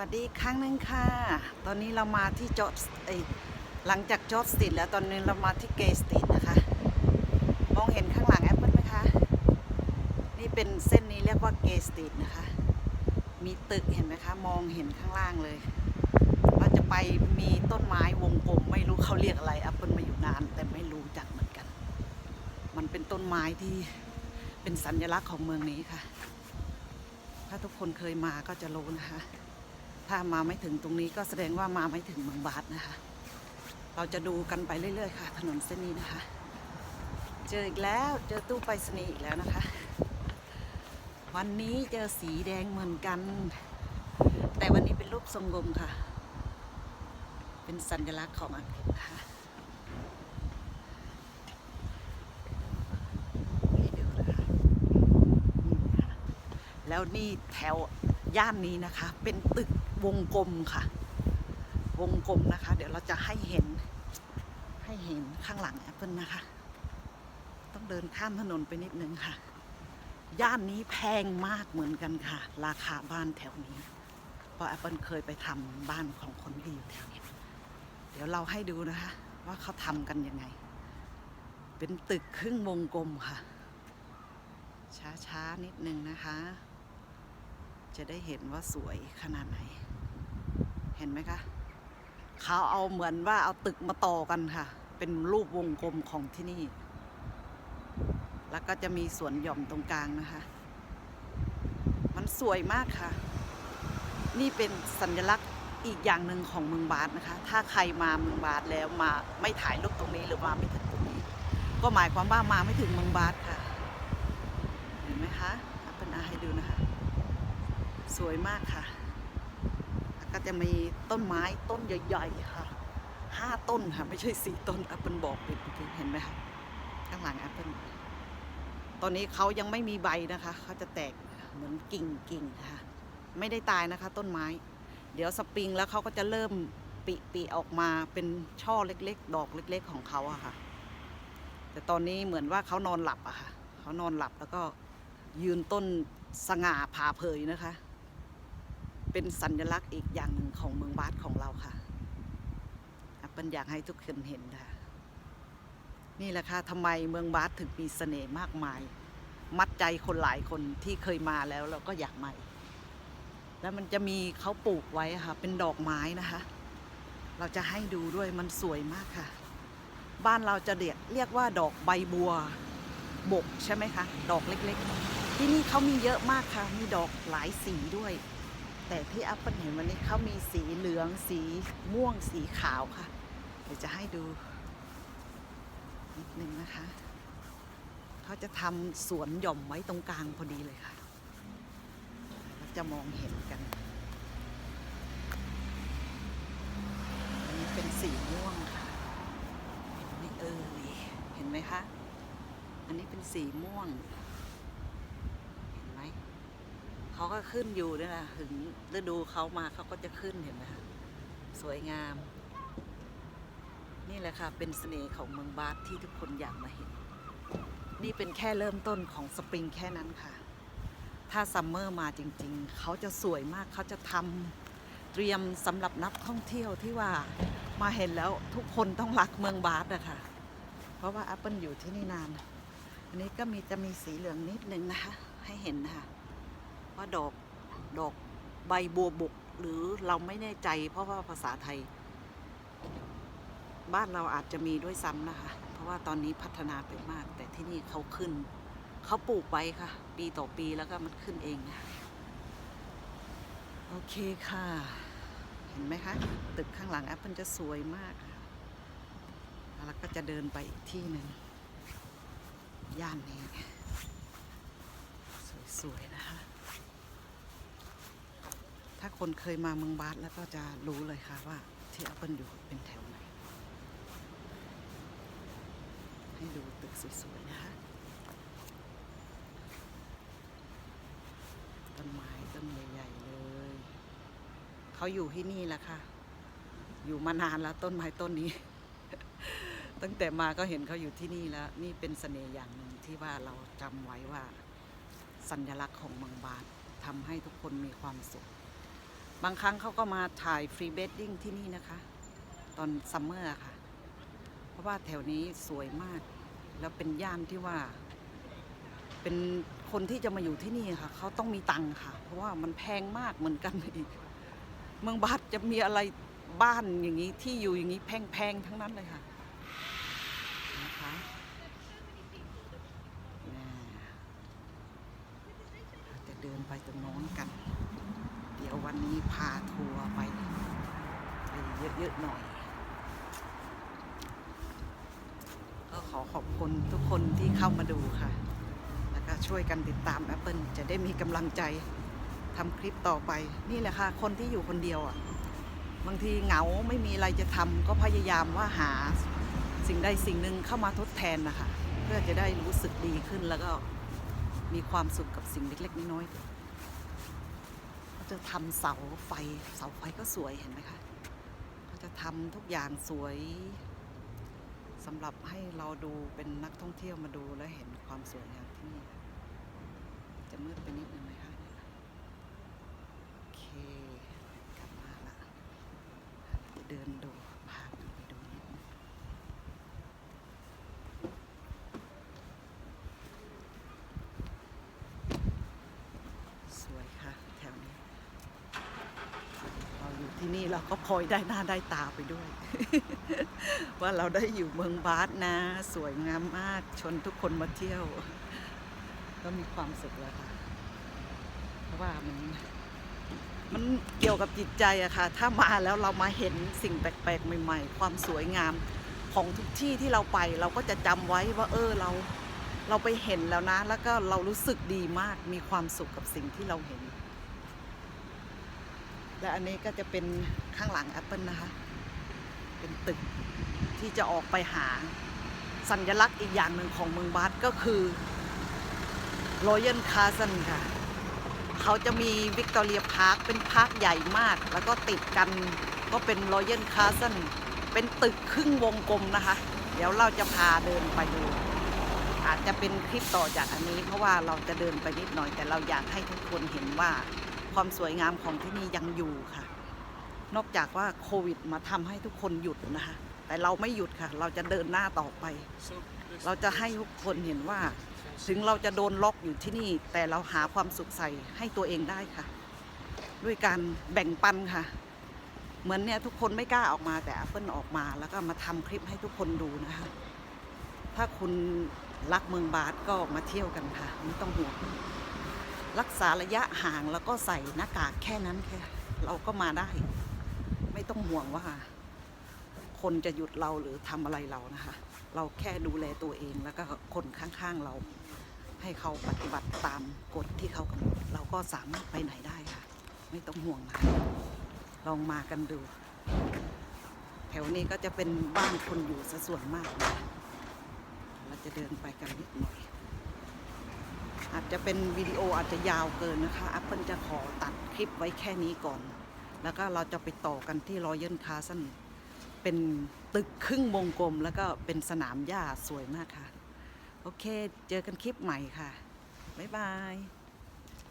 วัสดีครั้งหนึ่งค่ะ ตอนนี้เรามาที่จอร์จเอยหลังจากจอร์จสตรีทแล้วตอนนี้เรามาที่เกย์สตรีทนะคะ มองเห็นข้างหลังแอปเปิลไหมคะ นี่เป็นเส้นนี้เรียกว่าเกย์สตรีทนะคะ มีตึกเห็นไหมคะ มองเห็นข้างล่างเลย เราจะไปมีต้นไม้วงกลมไม่รู้เขาเรียกอะไรแอปเปิลมาอยู่นานแต่ไม่รู้จักเหมือนกัน มันเป็นต้นไม้ที่เป็นสัญลักษณ์ของเมืองนี้ค่ะ ถ้าทุกคนเคยมาก็จะรู้นะคะ ถ้ามาไม่ถึงตรงนี้ก็แสดงว่ามาไม่ถึงเมืองบาสนะคะ เราจะดูกันไปเรื่อยๆค่ะ ถนนเส้นนี้นะคะ เจออีกแล้วเจอตู้ไปรษณีย์อีกแล้วนะคะ วันนี้เจอสีแดงเหมือนกัน แต่วันนี้เป็นรูปทรงกลมค่ะ เป็นสัญลักษณ์ของอังกฤษนะคะให้ดูนะคะนี่ค่ะแล้วนี่แถวย่านนี้นะคะ เป็นตึก วงกลมค่ะ วงกลมนะคะ เดี๋ยวเราจะให้เห็น ให้เห็นข้างหลังแอปเปิลนะคะ ต้องเดินข้ามถนนไปนิดนึงค่ะ ย่านนี้แพงมากเหมือนกันค่ะ ราคาบ้านแถวนี้ เพราะแอปเปิลเคยไปทำบ้านของคนที่อยู่แถวนี้ เดี๋ยวเราให้ดูนะคะ ว่าเขาทำกันยังไง เป็นตึกครึ่งวงกลมค่ะ ช้าๆนิดนึงนะคะจะได้เห็นว่าสวยขนาดไหน เห็นไหมคะเขาเอาเหมือนว่าเอาตึกมาต่อกันค่ะ เป็นรูปวงกลมของที่นี่ แล้วก็จะมีสวนหย่อมตรงกลางนะคะ มันสวยมากค่ะ นี่เป็นสัญลักษณ์อีกอย่างหนึ่งของเมืองบาสนะคะ ถ้าใครมาเมืองบาสแล้วมาไม่ถ่ายรูปตรงนี้หรือมาไม่ถึงตรงนี้ ก็หมายความว่ามาไม่ถึงเมืองบาสค่ะ เห็นไหมคะเปิลอาให้ดูนะคะ สวยมากค่ะ ก็จะมีต้นไม้ต้นใหญ่ๆค่ะห้าต้นค่ะไม่ใช่สี่ต้นแอปเปิลบอกไปเมื่อกี้เห็นไหมคะข้างหลังแอปเปิลตอนนี้เขายังไม่มีใบนะคะเขาจะแตกเหมือนกิ่งกิ่งๆค่ะ ไม่ได้ตายนะคะ ต้นไม้ เดี๋ยวสปริงแล้วเขาก็จะเริ่มปิปีออกมาเป็นช่อเล็ก ๆ ดอกเล็ก ๆ ของเขาอะค่ะ แต่ตอนนี้เหมือนว่าเขานอนหลับอะค่ะเขานอนหลับแล้วก็ยืนต้นสง่าผ่าเผยนะคะ เป็นสัญลักษณ์อีกอย่างหนึ่งของเมืองบาสของเราค่ะอปเปิลอยากให้ทุกคนเห็นค่ะ นี่แหละค่ะทำไมเมืองบาสถึงมีเสน่ห์มากมาย มัดใจคนหลายคนที่เคยมาแล้วเราก็อยากมาแล้วมันจะมีเขาปลูกไว้ค่ะ เป็นดอกไม้นะคะ เราจะให้ดูด้วยมันสวยมากค่ะ บ้านเราจะเรียกเรียกว่าดอกใบบัวบกใช่ไหมคะ ดอกเล็กๆ ที่นี่เขามีเยอะมากค่ะ มีดอกหลายสีด้วย แต่ที่อัปเปิลเห็นวันนี้เขามีสีเหลืองสีม่วงสีขาวค่ะ เดี๋ยวจะให้ดู นิดนึงนะคะ เขาจะทำสวนหย่อมไว้ตรงกลางพอดีเลยค่ะ เราจะมองเห็นกัน อันนี้เป็นสีม่วงค่ะนี่เอ่ยเห็นไหมคะ อันนี้เป็นสีม่วง เขาก็ขึ้นอยู่นี่แหละถึงฤดูเขามาเขาก็จะขึ้นเห็นไหมคะสวยงาม นี่แหละค่ะเป็นเสน่ห์ของเมืองบาสที่ทุกคนอยากมาเห็น นี่เป็นแค่เริ่มต้นของสปริงแค่นั้นค่ะ ถ้าซัมเมอร์มาจริง ๆ เขาจะสวยมากเขาจะทำเตรียมสำหรับนักท่องเที่ยวที่ว่ามาเห็นแล้วทุกคนต้องรักเมืองบาสอะค่ะ เพราะว่าแอปเปิลอยู่ที่นี่นาน อันนี้ก็มีจะมีสีเหลืองนิดนึงนะคะ ให้เห็นนะคะ ว่าดอกดอกใบบัวบกหรือเราไม่แน่ใจ เพราะว่าภาษาไทย บ้านเราอาจจะมีด้วยซ้ำนะคะ เพราะว่าตอนนี้พัฒนาไปมาก แต่ที่นี่เขาขึ้น เขาปลูกไว้ค่ะ ปีต่อปีแล้วก็มันขึ้นเองนะโอเคค่ะ เห็นไหมคะ ตึกข้างหลังแอปเปิลจะสวยมากแล้วก็จะเดินไปอีกที่หนึ่งย่านนี้ สวย ๆ นะคะ ถ้าคนเคยมาเมืองบาสแล้วก็จะรู้เลยค่ะว่าที่แอปเปิลอยู่เป็นแถวไหน ให้ดูตึกสวยๆนะคะต้นไม้ต้นใหญ่ๆเลย เขาอยู่ที่นี่แหละค่ะ อยู่มานานแล้วต้นไม้ต้นนี้ ตั้งแต่มาก็เห็นเขาอยู่ที่นี่แล้ว นี่เป็นเสน่ห์อย่างหนึ่งที่ว่าเราจำไว้ว่าสัญลักษณ์ของเมืองบาสทำให้ทุกคนมีความสุข บางครั้งเขาก็มาถ่ายฟรีเบดดิ้งที่นี่นะคะ ตอนซัมเมอร์ค่ะ เพราะว่าแถวนี้สวยมาก แล้วเป็นย่านที่ว่า เป็นคนที่จะมาอยู่ที่นี่ค่ะ เขาต้องมีตังค่ะ เพราะว่ามันแพงมากเหมือนกันอีก เมืองบาทจะมีอะไรบ้านอย่างนี้ที่อยู่อย่างนี้แพงๆทั้งนั้นเลยค่ะนะคะจะเดินไปตรงโน้นกัน ดี๋ยววันนี้พาทัวร์ไปไปเยอะๆหน่อย ก็ขอขอบคุณทุกคนที่เข้ามาดูค่ะ แล้วก็ช่วยกันติดตาม Apple จะได้มีกำลังใจทำคลิปต่อไป นี่แหละค่ะ คนที่อยู่คนเดียวอะ บางทีเหงาไม่มีอะไรจะทำก็พยายามว่าหาสิ่งใดสิ่งหนึ่งเข้ามาทดแทนนะคะ เพื่อจะได้รู้สึกดีขึ้นแล้วก็มีความสุขกับสิ่งเล็กๆน้อยๆ เขาจะทำเสาไฟ เสาไฟก็สวยเห็นไหมคะเขาจะทำทุกอย่างสวยสำหรับให้เราดูเป็นนักท่องเที่ยวมาดูแล้วเห็นความสวยงามที่นี่จะมืดไปนิดนึงไหมคะเนี่ยโอเคกลับมาละเดินดูพากันไปดูนิดนึงสวยค่ะ แถวนี้ เราอยู่ที่ นี่เราก็พลอยได้หน้าได้ตาไปด้วย ว่าเราได้อยู่เมืองบาสนะ สวยงามมากชวนทุกคนมาเที่ยว ก็มีความสุขแล้วค่ะ เพราะว่ามันมันเกี่ยวกับจิตใจอะค่ะ ถ้ามาแล้วเรามาเห็นสิ่งแปลกๆ ใหม่ๆ ความสวยงามของทุกที่ที่เราไป เราก็จะจำไว้ว่า เออเรา เราไปเห็นแล้วนะ แล้วก็เรารู้สึกดีมากมีความสุขกับสิ่งที่เราเห็น และอันนี้ก็จะเป็นข้างหลัง Apple นะคะ เป็นตึกที่จะออกไปหาสัญลักษณ์อีกอย่างหนึ่งของเมืองบาสก็คือ Royal Castle ค่ะ เขาจะมีวิกตอเรียพาร์คเป็นพาร์คใหญ่มาก แล้วก็ติดกันก็เป็น Royal Castle เป็นตึกครึ่งวงกลมนะคะ เดี๋ยวเราจะพาเดินไปดู อาจจะเป็นคลิปต่อจากอันนี้ เพราะว่าเราจะเดินไปนิดหน่อย แต่เราอยากให้ทุกคนเห็นว่า ความสวยงามของที่นี่ยังอยู่ค่ะ นอกจากว่าโควิดมาทำให้ทุกคนหยุดนะคะ แต่เราไม่หยุดค่ะ เราจะเดินหน้าต่อไป เราจะให้ทุกคนเห็นว่า ถึงเราจะโดนล็อกอยู่ที่นี่ แต่เราหาความสุขใส่ให้ตัวเองได้ค่ะ ด้วยการแบ่งปันค่ะ เหมือนเนี่ยทุกคนไม่กล้าออกมาแต่แอปเปิลออกมาแล้วก็มาทำคลิปให้ทุกคนดูนะคะ ถ้าคุณรักเมืองบาสก็มาเที่ยวกันค่ะ ไม่ต้องห่วง รักษาระยะห่างแล้วก็ใส่หน้ากากแค่นั้นแค่เราก็มาได้ ไม่ต้องห่วงว่า คนจะหยุดเราหรือทำอะไรเรานะคะ เราแค่ดูแลตัวเองแล้วก็คนข้างๆเรา ให้เขาปฏิบัติตามกฎที่เขากำหนดเราก็สามารถไปไหนได้ค่ะ ไม่ต้องห่วงนะลองมากันดู แถวนี้ก็จะเป็นบ้านคนอยู่ซะส่วนมากนะเราจะเดินไปกันนิดหน่อย อาจจะเป็นวิดีโออาจจะยาวเกินนะคะ Apple จะขอตัดคลิปไว้แค่นี้ก่อน แล้วก็เราจะไปต่อกันที่รอยัลคาสันเป็นตึกครึ่งวงกลม แล้วก็เป็นสนามหญ้าสวยมากค่ะ โอเค เจอกันคลิปใหม่ค่ะ บ๊ายบาย